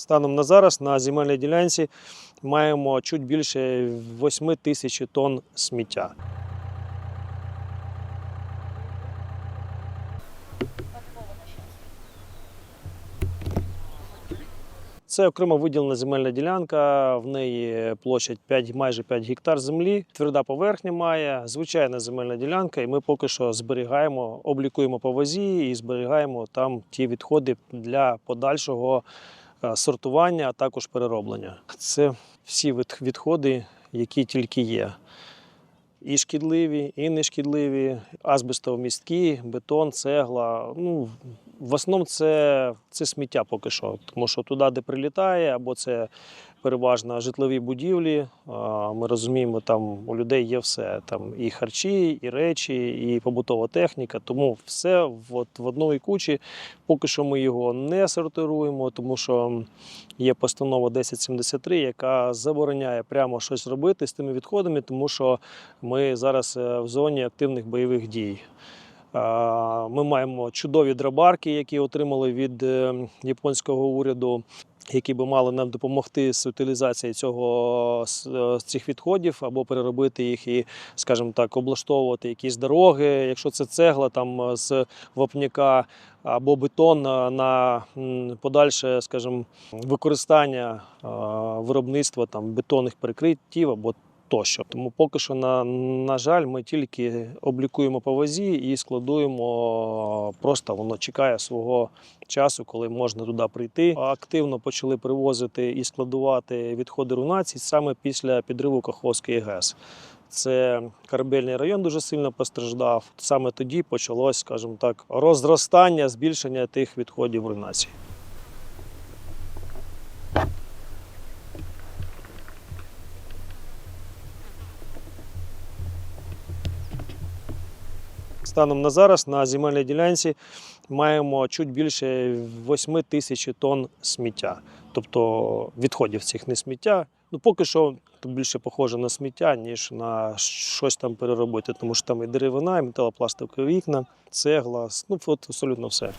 Станом на зараз на земельній ділянці маємо чуть більше 8 тисяч тонн сміття. Це окремо виділена земельна ділянка. В неї площадь 5, майже 5 гектар землі. Тверда поверхня має, звичайна земельна ділянка, і ми поки що зберігаємо, облікуємо по вазі і зберігаємо там ті відходи для подальшого сортування, а також перероблення. Це всі від- відходи, які тільки є. І шкідливі, і нешкідливі, азбестовмісткі, бетон, цегла. Ну, в основному це, це сміття поки що, тому що туди, де прилітає, або це переважно житлові будівлі. Ми розуміємо, там у людей є все. Там і харчі, і речі, і побутова техніка. Тому все от, в одній кучі. Поки що ми його не сортируємо, тому що є постанова 1073, яка забороняє прямо щось робити з тими відходами, тому що ми зараз е, в зоні активних бойових дій. А, Ми маємо чудові драбарки, які отримали від е, японського уряду, які би мали нам допомогти з утилізацією цього з е, цих відходів або переробити їх і, скажімо так, облаштовувати якісь дороги. Якщо це цегла там е, з вапняка або бетон на, подальше, скажімо, використання е, виробництва там бетонних перекриттів або тощо. Тому поки що, на, на жаль, ми тільки облікуємо по вазі і складуємо. Просто воно чекає свого часу, коли можна туди прийти. Активно почали привозити і складувати відходи рунацій саме після підриву Каховської ГЕС. Це корабельний район дуже сильно постраждав. Саме тоді почалось, скажімо так, розростання, збільшення тих відходів руйнації. Станом на зараз на земельній ділянці маємо чуть більше 8 тисяч тонн сміття, тобто відходів цих не сміття. Ну поки що більше похоже на сміття, ніж на щось там переробити, тому що там і деревина, і металопластикові вікна, цегла, ну от абсолютно все.